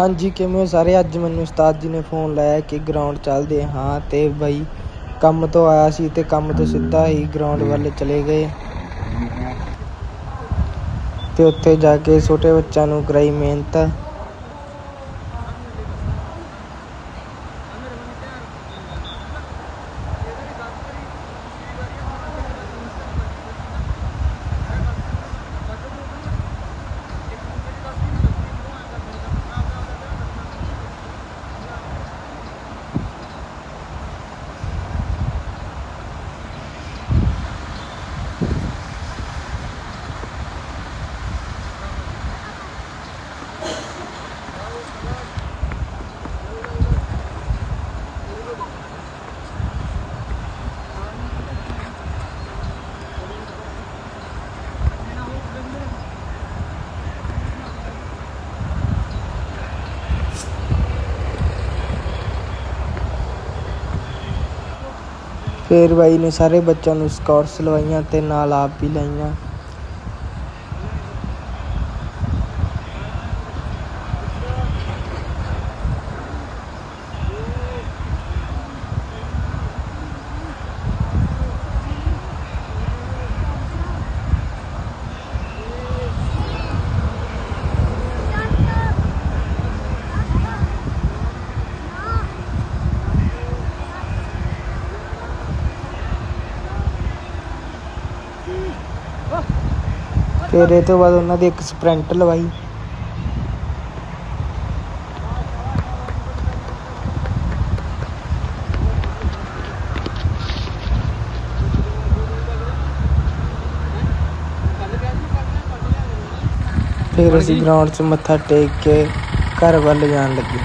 ਹਾਂਜੀ, ਕਿਵੇਂ ਹੋ ਸਾਰੇ? ਅੱਜ ਮੈਨੂੰ ਉਸਤਾਦ ਜੀ ਨੇ ਫੋਨ ਲਾਇਆ ਕਿ ਗਰਾਊਂਡ ਚੱਲਦੇ ਹਾਂ ਤੇ ਬਈ ਕੰਮ ਤੋਂ ਆਇਆ ਸੀ ਤੇ ਕੰਮ ਤੋਂ ਸਿੱਧਾ ਹੀ ਗਰਾਊਂਡ ਵੱਲ ਚਲੇ ਗਏ। ਤੇ ਉੱਥੇ ਜਾ ਕੇ ਛੋਟੇ ਬੱਚਿਆਂ ਨੂੰ ਕਰਾਈ ਮਿਹਨਤ। ਫਿਰ ਬਾਈ ਨੇ ਸਾਰੇ ਬੱਚਿਆਂ ਨੂੰ ਸਕੋਟਸ ਲਵਾਈਆਂ ਅਤੇ ਨਾਲ ਆਪ ਵੀ ਲਾਈਆਂ। ਫਿਰ ਇਹ ਤੋਂ ਬਾਅਦ ਉਹਨਾਂ ਦੀ ਇੱਕ ਸਪ੍ਰਿੰਟ ਲਵਾਈ। ਫਿਰ ਅਸੀਂ ਗਰਾਊਂਡ 'ਚ ਮੱਥਾ ਟੇਕ ਕੇ ਘਰ ਵੱਲ ਜਾਣ ਲੱਗੇ।